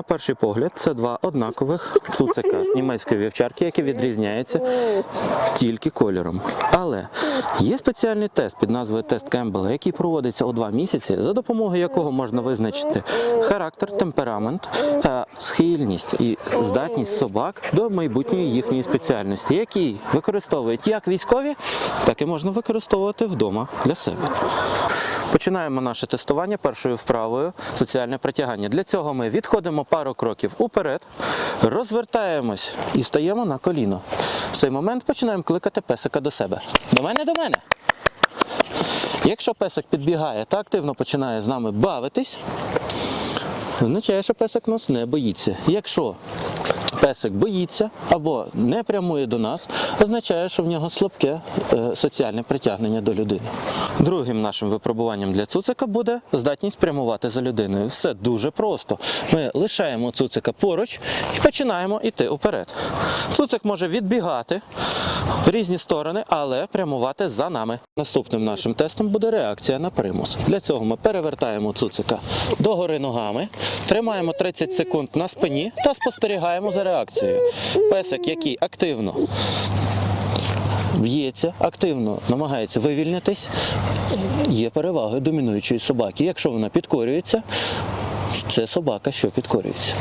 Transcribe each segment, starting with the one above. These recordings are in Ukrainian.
На перший погляд, це два однакових цуцика німецької вівчарки, які відрізняються тільки кольором. Але є спеціальний тест під назвою тест Кембела, який проводиться у два місяці, за допомогою якого можна визначити характер, темперамент та схильність і здатність собак до майбутньої їхньої спеціальності, які використовують як військові, так і можна використовувати вдома для себе. Починаємо наше тестування першою вправою соціальне притягання. Для цього ми відходимо пару кроків уперед, розвертаємось і стаємо на коліно. В цей момент починаємо кликати песика до себе. До мене, до мене. Якщо песик підбігає та активно починає з нами бавитись, означає, що песик нас не боїться. Якщо песик боїться або не прямує до нас, означає, що в нього слабке е, соціальне притягнення до людини. Другим нашим випробуванням для цуцика буде здатність прямувати за людиною. Все дуже просто. Ми лишаємо цуцика поруч і починаємо йти уперед. Цуцик може відбігати в різні сторони, але прямувати за нами. Наступним нашим тестом буде реакція на примус. Для цього ми перевертаємо цуцика догори ногами, тримаємо 30 секунд на спині та спостерігаємо за реакцією. Песик, який активно б'ється, активно намагається вивільнитись, є перевагою домінуючої собаки. Якщо вона підкорюється, це собака, що підкорюється.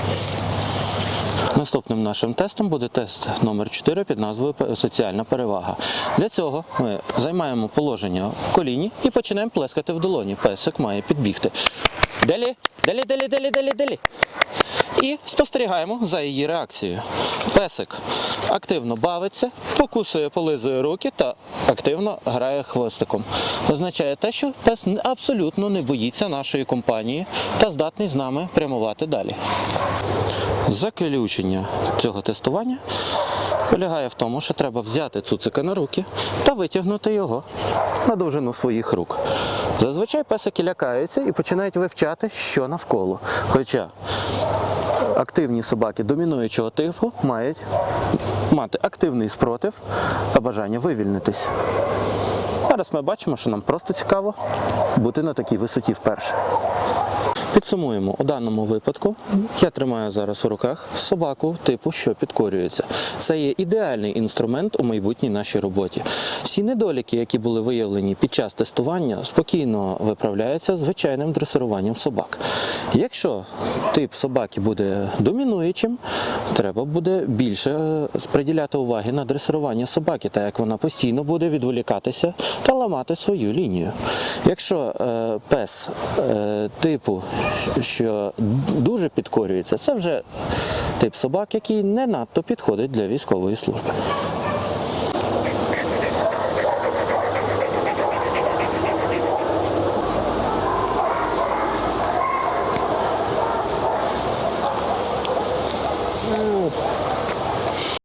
Наступним нашим тестом буде тест номер 4 під назвою Соціальна перевага. Для цього ми займаємо положення в коліні і починаємо плескати в долоні. Песик має підбігти. Далі, далі, далі, далі, далі, далі. І спостерігаємо за її реакцією. Песик активно бавиться, покусує, полизує руки та активно грає хвостиком. Означає те, що пес абсолютно не боїться нашої компанії та здатний з нами прямувати далі. Заключення цього тестування полягає в тому, що треба взяти цуцика на руки та витягнути його на довжину своїх рук. Зазвичай песики лякаються і починають вивчати, що навколо. Хоча активні собаки домінуючого типу мають мати активний спротив та бажання вивільнитись. Зараз ми бачимо, що нам просто цікаво бути на такій висоті вперше. Підсумуємо, у даному випадку я тримаю зараз в руках собаку типу, що підкорюється. Це є ідеальний інструмент у майбутній нашій роботі. Всі недоліки, які були виявлені під час тестування, спокійно виправляються звичайним дресируванням собак. Якщо тип собаки буде домінуючим, треба буде більше е, приділяти уваги на дресирування собаки, так як вона постійно буде відволікатися та ламати свою лінію. Якщо е, пес е, типу, що дуже підкорюється, це вже тип собак, який не надто підходить для військової служби.